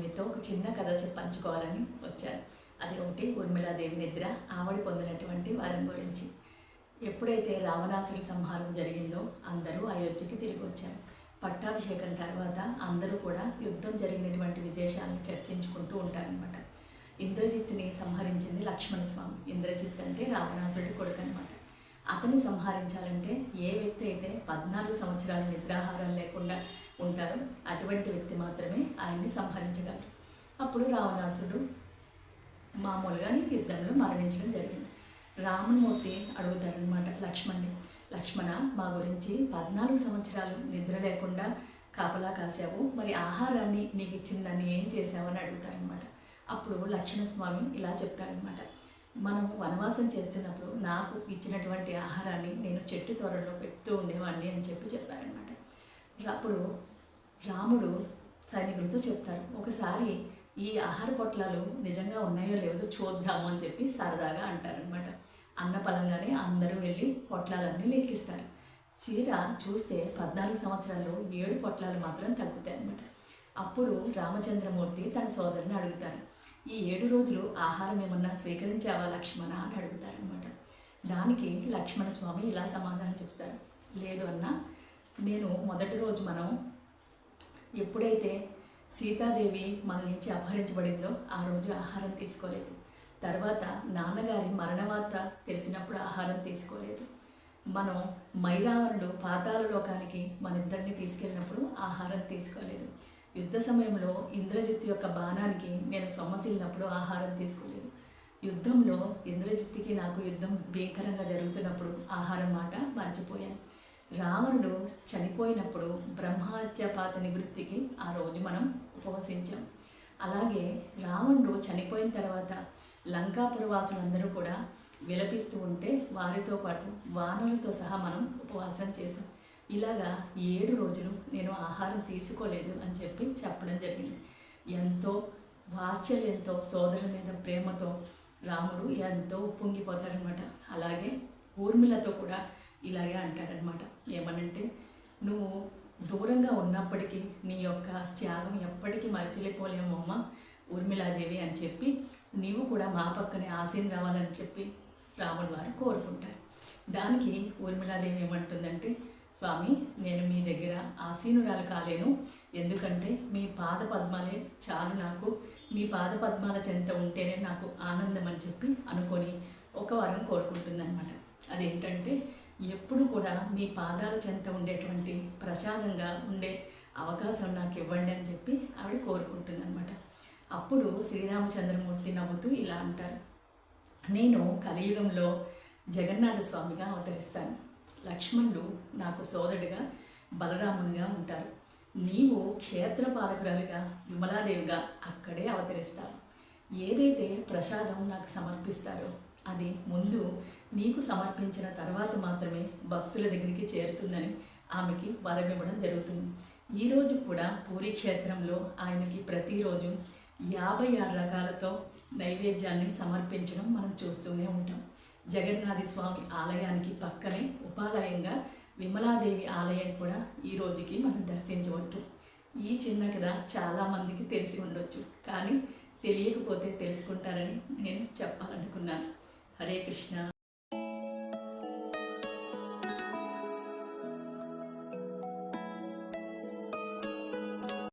మీతో ఒక చిన్న కథ పంచుకోవాలని వచ్చారు అది ఒకటి ఊర్మిళాదేవి నిద్ర ఆవిడ పొందినటువంటి వారం గురించి. ఎప్పుడైతే రావణాసుడి సంహారం జరిగిందో అందరూ అయోధ్యకి తిరిగి వచ్చారు. పట్టాభిషేకం తర్వాత అందరూ కూడా యుద్ధం జరిగినటువంటి విశేషాలను చర్చించుకుంటూ ఉంటారనమాట ఇంద్రజిత్తుని సంహరించింది లక్ష్మణ స్వామి ఇంద్రజిత్ అంటే రావణాసుడి కొడుకు అనమాట అతన్ని సంహరించాలంటే ఏ వ్యక్తి అయితే పద్నాలుగు సంవత్సరాలు నిద్రాహారం లేకుండా ఉంటారు. అటువంటి వ్యక్తి మాత్రమే ఆయన్ని సంహరించగలరు అప్పుడు రావణాసుడు మామూలుగానే యుద్ధంలో మరణించడం జరిగింది. రామమూర్తి అడుగుతారనమాట లక్ష్మణ్ని లక్ష్మణ మా గురించి పద్నాలుగు సంవత్సరాలు నిద్ర లేకుండా కాపలా కాసావు మరి ఆహారాన్ని నీకు ఇచ్చిందని ఏం చేసావని అడుగుతారనమాట అప్పుడు లక్ష్మణస్వామి ఇలా చెప్తారనమాట మనం వనవాసం చేస్తున్నప్పుడు నాకు ఇచ్చినటువంటి ఆహారాన్ని నేను చెట్టు త్వరలో పెడుతూ ఉండేవాడిని అని చెప్పి చెప్పారనమాట అప్పుడు రాముడు సైనికులతో చెప్తారు ఒకసారి ఈ ఆహార పొట్లాలు నిజంగా ఉన్నాయో లేదో చూద్దాము అని చెప్పి సరదాగా అంటారనమాట అన్న పలంగానే అందరూ వెళ్ళి పొట్లాలన్నీ లెక్కిస్తారు. చీర చూస్తే పద్నాలుగు సంవత్సరాల్లో ఏడు పొట్లాలు మాత్రం తగ్గుతాయి అనమాట అప్పుడు రామచంద్రమూర్తి తన సోదరుని అడుగుతారు ఈ ఏడు రోజులు ఆహారం ఏమన్నా స్వీకరించావా లక్ష్మణ? అని అడుగుతారనమాట దానికి లక్ష్మణ స్వామి ఇలా సమాధానం చెప్తారు లేదు అన్న నేను మొదటి రోజు మనం ఎప్పుడైతే సీతాదేవి మన నుంచి అపహరించబడిందో ఆ రోజు ఆహారం తీసుకోలేదు. తర్వాత నాన్నగారి మరణ వార్త తెలిసినప్పుడు ఆహారం తీసుకోలేదు. మనం మైరావణుడు పాతాల లోకానికి మన ఇద్దరిని తీసుకెళ్ళినప్పుడు ఆహారం తీసుకోలేదు. యుద్ధ సమయంలో ఇంద్రజిత్తు యొక్క బాణానికి నేను సొమ్మసిల్లినప్పుడు ఆహారం తీసుకోలేదు. యుద్ధంలో ఇంద్రజిత్తుకి నాకు యుద్ధం భీకరంగా జరుగుతున్నప్పుడు ఆహారం మాట మర్చిపోయాను. రావణుడు చనిపోయినప్పుడు బ్రహ్మహత్యపాత నివృత్తికి ఆ రోజు మనం ఉపవసించాం. అలాగే రావణుడు చనిపోయిన తర్వాత లంకాపురవాసులందరూ కూడా విలపిస్తూ ఉంటే వారితో పాటు వానలతో సహా మనం ఉపవాసం చేసాం ఇలాగా ఏడు రోజులు నేను ఆహారం తీసుకోలేదు అని చెప్పి చెప్పడం జరిగింది. ఎంతో వాత్సల్యంతో సోదరుల మీద ప్రేమతో రాముడు ఎంతో ఉప్పొంగిపోతాడనమాట అలాగే ఊర్మిళతో కూడా ఇలాగే అంటాడనమాట. ఏమనంటే నువ్వు దూరంగా ఉన్నప్పటికీ నీ యొక్క త్యాగం ఎప్పటికీ మరచిలేకపోలేము అమ్మ ఊర్మిళాదేవి అని చెప్పి నీవు కూడా మా పక్కనే ఆశీన్ రావాలని చెప్పి రాముడి వారు కోరుకుంటారు. దానికి ఊర్మిళాదేవి ఏమంటుందంటే స్వామి నేను మీ దగ్గర ఆసీనురాలు కాలేను. ఎందుకంటే మీ పాద పద్మాలే చాలు నాకు. మీ పాద పద్మాల చెంత ఉంటేనే నాకు ఆనందం అని చెప్పి అనుకొని ఒక వరం కోరుకుంటుందన్నమాట అదేంటంటే ఎప్పుడు కూడా మీ పాదాల చెంత ఉండేటువంటి ప్రసాదంగా ఉండే అవకాశం నాకు ఇవ్వండి అని చెప్పి ఆవిడ కోరుకుంటుందన్నమాట. అప్పుడు శ్రీరామచంద్రమూర్తి నవ్వుతూ ఇలా అంటారు. నేను కలియుగంలో జగన్నాథ స్వామిగా అవతరిస్తాను. లక్ష్మణుడు నాకు సోదరుడిగా బలరామునిగా ఉంటారు. నీవు క్షేత్రపాలకురాలుగా విమలాదేవిగా అక్కడే అవతరిస్తావు ఏదైతే ప్రసాదం నాకు సమర్పిస్తారో అది ముందు నీకు సమర్పించిన తర్వాత మాత్రమే భక్తుల దగ్గరికి చేరుతుందని ఆమెకి వరమివ్వడం జరుగుతుంది. ఈరోజు కూడా పూరి క్షేత్రంలో ఆయనకి ప్రతిరోజు యాభై ఆరు రకాలతో నైవేద్యాన్ని సమర్పించడం మనం చూస్తూనే ఉంటాం. జగన్నాథ స్వామి ఆలయానికి పక్కనే ఉపాలయంగా విమలాదేవి ఆలయం కూడా ఈ రోజుకి మనం దర్శించవచ్చు. ఈ చిన్న కథ చాలామందికి తెలిసి ఉండొచ్చు కానీ తెలియకపోతే తెలుసుకుంటారని నేను చెప్పాలనుకున్నాను. హరే కృష్ణ.